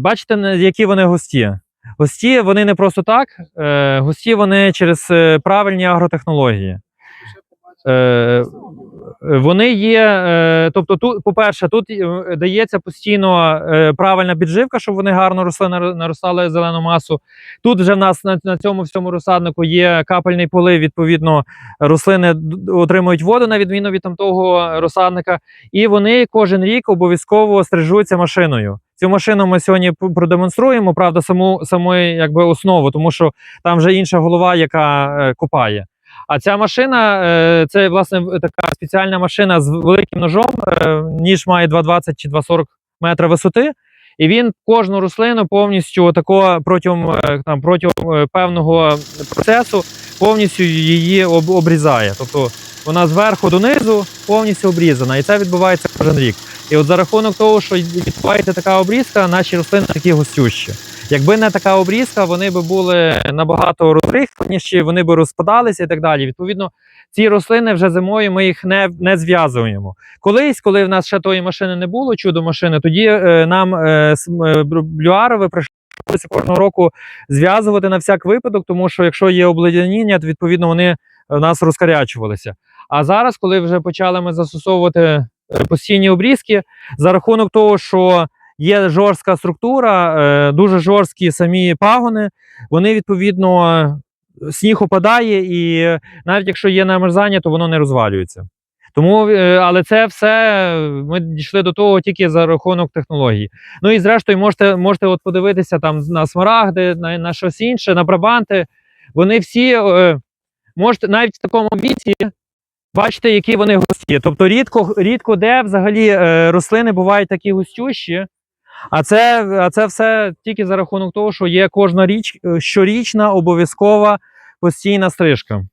Бачите, які вони густі. Густі вони не просто так, гості густі вони через е, правильні агротехнології. Е, вони є, е, тобто, тут, по-перше, тут е, дається постійно е, правильна підживка, щоб вони гарно росли, наростали зелену масу. Тут вже в нас на, на цьому всьому розсаднику є капельний полив, відповідно, рослини отримують воду на відміну від там того розсадника, і вони кожен рік обов'язково стрижуться машиною. Цю машину ми сьогодні продемонструємо, правда, саму саму якби основу, тому що там вже інша голова, яка е, копає. А ця машина е, це власне така спеціальна машина з великим ножом. Е, ніж має 2,20 чи 2,40 метра висоти. І він кожну рослину повністю тако протягом, е, там, протягом певного процесу повністю її об, обрізає. Тобто вона зверху донизу повністю обрізана. І це відбувається кожен рік. І от за рахунок того, що відбувається така обрізка, наші рослини такі густющі. Якби не така обрізка, вони би були набагато розрихтаніші, вони би розпадалися і так далі. Відповідно, ці рослини вже зимою ми їх не, не зв'язуємо. Колись, коли в нас ще тої машини не було, чудо машини, тоді е, нам е, е, блюарове прийшлося кожного року зв'язувати на всяк випадок, тому що якщо є обледеніння, то відповідно вони в нас розкарячувалися. А зараз, коли вже почали ми застосовувати е, постійні обрізки, за рахунок того, що є жорстка структура, е, дуже жорсткі самі пагони, вони відповідно е, сніг опадає, і навіть якщо є намерзання, то воно не розвалюється. Тому, е, але це все ми дійшли до того тільки за рахунок технології. Ну і зрештою, можете, можете от подивитися там на смарагди, на, на щось інше, на брабанти. Вони всі е, можете навіть в такому віці бачите, які вони густі. Тобто рідко, рідко де взагалі е, рослини бувають такі густющі. А це, а це все тільки за рахунок того, що є кожна річ, е, щорічна обов'язкова постійна стрижка.